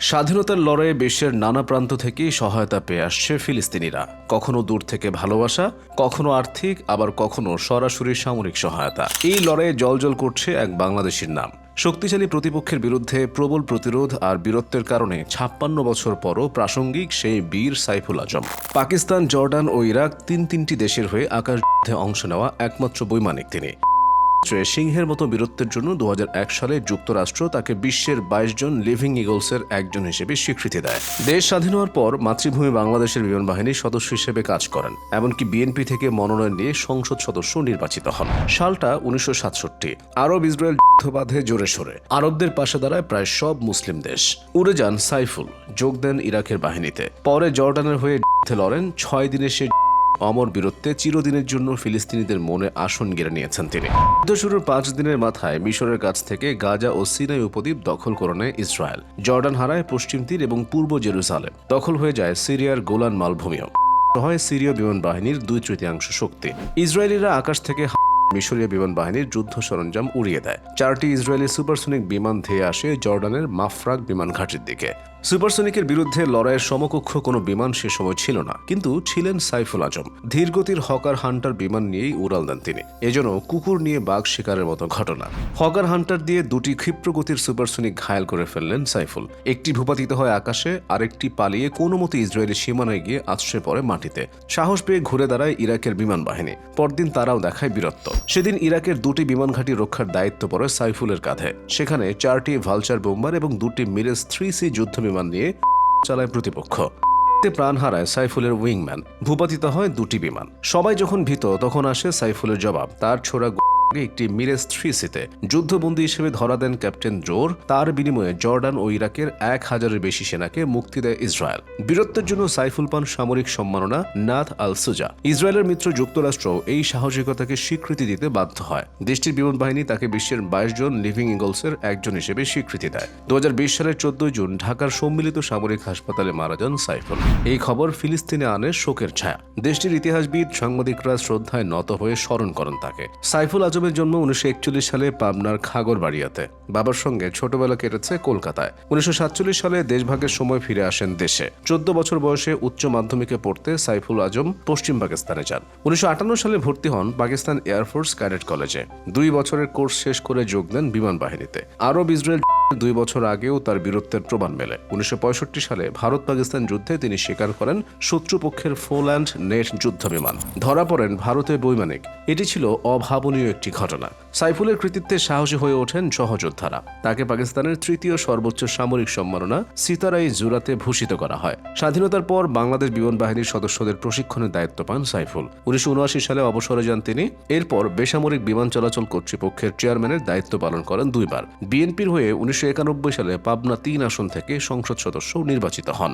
স্বাধীনতার লড়াইয়ে বিশ্বের নানা প্রান্ত থেকেই সহায়তা পেয়ে আসছে ফিলিস্তিনিরা। কখনো দূর থেকে ভালোবাসা, কখনো আর্থিক, আবার কখনো সরাসরি সামরিক সহায়তা। এই লড়াইয়ে জলজল করছে এক বাংলাদেশির নাম। শক্তিশালী প্রতিপক্ষের বিরুদ্ধে প্রবল প্রতিরোধ আর বীরত্বের কারণে ছাপ্পান্ন বছর পরও প্রাসঙ্গিক সেই বীর সাইফুল আজম। পাকিস্তান, জর্ডান ও ইরাক তিন তিনটি দেশের হয়ে আকাশ যুদ্ধে অংশ নেওয়া একমাত্র বৈমানিক তিনি। সিংহের মতো বীরত্বের জন্য দু সালে যুক্তরাষ্ট্র তাকে বিশ্বের বাইশ জন লিভিং ইগলসের একজন হিসেবে স্বীকৃতি দেয়। দেশ স্বাধীন হওয়ার পর মাতৃভূমি বাংলাদেশের বিমান বাহিনীর সদস্য হিসেবে কাজ করেন, এমনকি বিএনপি থেকে মনোনয়ন নিয়ে সংসদ সদস্য নির্বাচিত হন। সালটা উনিশশো সাতষট্টি, আরব ইসরায়েল যুদ্ধ বাঁধে জোরে সোরে। আরবদের পাশে দাঁড়ায় প্রায় সব মুসলিম দেশ। উড়ে যান সাইফুল, যোগ দেন ইরাকের বাহিনীতে। পরে জর্ডানের হয়ে লড়েন, ছয় দিনে সে অমর বীরত্বে চিরদিনের জন্য ফিলিস্তিনিদের মনে আসন গেড়ে নিয়েছেন তিনি। যুদ্ধ শুরুর পাঁচ দিনের মাথায় মিশরের কাছ থেকে গাজা ও সিনাই উপদ্বীপ দখল করে নেয় ইসরায়েল, জর্ডান হারায় পশ্চিম তীর এবং পূর্ব জেরুসালেম, দখল হয়ে যায় সিরিয়ার গোলান মালভূমিও। হয় সিরীয় বিমান বাহিনীর দুই তৃতীয়াংশ শক্তি। ইসরায়েলিরা আকাশ থেকে মিশরীয় বিমান বাহিনীর যুদ্ধ সরঞ্জাম উড়িয়ে দেয়। চারটি ইসরায়েলি সুপারসনিক বিমান ধেয়ে আসে জর্ডানের মাফরাক বিমান ঘাটির দিকে। সুপারসনিকের বিরুদ্ধে লড়াইয়ের সমকক্ষ কোনো বিমান সে সময় ছিল না, কিন্তু ছিলেন সাইফুল আজম। ধীরগতির হকার হান্টার বিমান নিয়েই উড়াল দেন তিনি। এজন্য কুকুর নিয়ে বাঘ শিকারের মতো ঘটনা। হকার হান্টার দিয়ে দুটি ক্ষিপ্রগতির সুপারসনিক ঘায়াল করে ফেললেন সাইফুল। একটি ভূপাতিত হয় আকাশে, আরেকটি পালিয়ে কোনো মতো ইসরায়েলি সীমানায় গিয়ে আশ্রয় পড়ে মাটিতে। সাহস পেয়ে ঘুরে দাঁড়ায় ইরাকের বিমান বাহিনী। পরদিন তারাও দেখায় বীরত্ব। সেদিন ইরাকের দুটি বিমান ঘাঁটি রক্ষার দায়িত্ব পড়ে সাইফুলের কাঁধে। সেখানে চারটি ভালচার বোম্বার এবং দুটি মিরেজ থ্রি সি যুদ্ধ বিমান নিয়ে চালায় প্রতিপক্ষ। প্রাণ হারায় সাইফুলের উইংম্যান। ভূপাতিত হয় দুটি বিমান। সবাই যখন ভীত, তখন আসে সাইফুলের জবাব, তার ছোড়া একটি মিরেজ থ্রি সিতে যুদ্ধবন্দী হিসেবে ধরা দেন ক্যাপ্টেন জোর। তার বিনিময়ে জর্ডান ও ইরাকের এক হাজারের বেশি সেনাকে মুক্তি দেয় ইসরায়েল। বীরত্বের জন্য সাইফুল পান সামরিক সম্মাননা নাথ আল সুজা ইসরায়েলের মিত্র যুক্তরাষ্ট্র এই সাহসিকতাকে স্বীকৃতি দিতে বাধ্য হয়। দেশটির বিমান বাহিনী তাকে বিশ্বের বাইশ জন লিভিং ইগলসের একজন হিসেবে স্বীকৃতি দেয়। দু হাজার বিশ সালের চোদ্দই জুন ঢাকার সম্মিলিত সামরিক হাসপাতালে মারা যান সাইফুল। এই খবর ফিলিস্তিনে আনে শোকের ছায়া। দেশটির ইতিহাসবিদ, সাংবাদিকরা শ্রদ্ধায় নত হয়ে স্মরণ করেন তাকে। সাইফুল আজমের জন্ম উনিশশো সালে পাবনার খাগরবাড়িয়াতে বাবার সঙ্গে ছোটবেলা কেটেছে কলকাতায়। উনিশশো সালে দেশভাগের সময় ফিরে আসেন দেশে। চোদ্দ বছর বয়সে উচ্চ মাধ্যমিকে পড়তে সাইফুল আজম পশ্চিম পাকিস্তানে যান। উনিশশো আটান্ন সালে ভর্তি হন পাকিস্তান এয়ারফোর্স ক্যাডেট কলেজে। দুই বছরের কোর্স শেষ করে যোগ দেন বিমান বাহিনীতে। আরব ইসরায়েল দুই বছর আগেও তার বীরত্বের প্রমাণ মেলে। উনিশশো পঁয়ষট্টি সালে ভারত পাকিস্তান যুদ্ধে তিনি স্বীকার করেন শত্রুপক্ষের ফোল্যান্ড নেট যুদ্ধ বিমান ধরা পড়েন ভারতের বৈমানিক। এটি ছিল অভাবনীয় একটি ঘটনা। সাইফুলের কৃতিত্বে সাহসী হয়ে ওঠেন সহযোদ্ধারা। তাকে পাকিস্তানের তৃতীয় সর্বোচ্চ সামরিক সম্মাননা সিতারাই জুরাতে ভূষিত করা হয়। স্বাধীনতার পর বাংলাদেশ বিমান বাহিনীর সদস্যদের প্রশিক্ষণের দায়িত্ব পান সাইফুল। উনিশশো উনআশি সালে অবসরে যান তিনি। এরপর বেসামরিক বিমান চলাচল কর্তৃপক্ষের চেয়ারম্যানের দায়িত্ব পালন করেন দুইবার। বিএনপির হয়ে উনিশশো একানব্বই সালে পাবনা তিন আসন থেকে সংসদ সদস্য নির্বাচিত হন।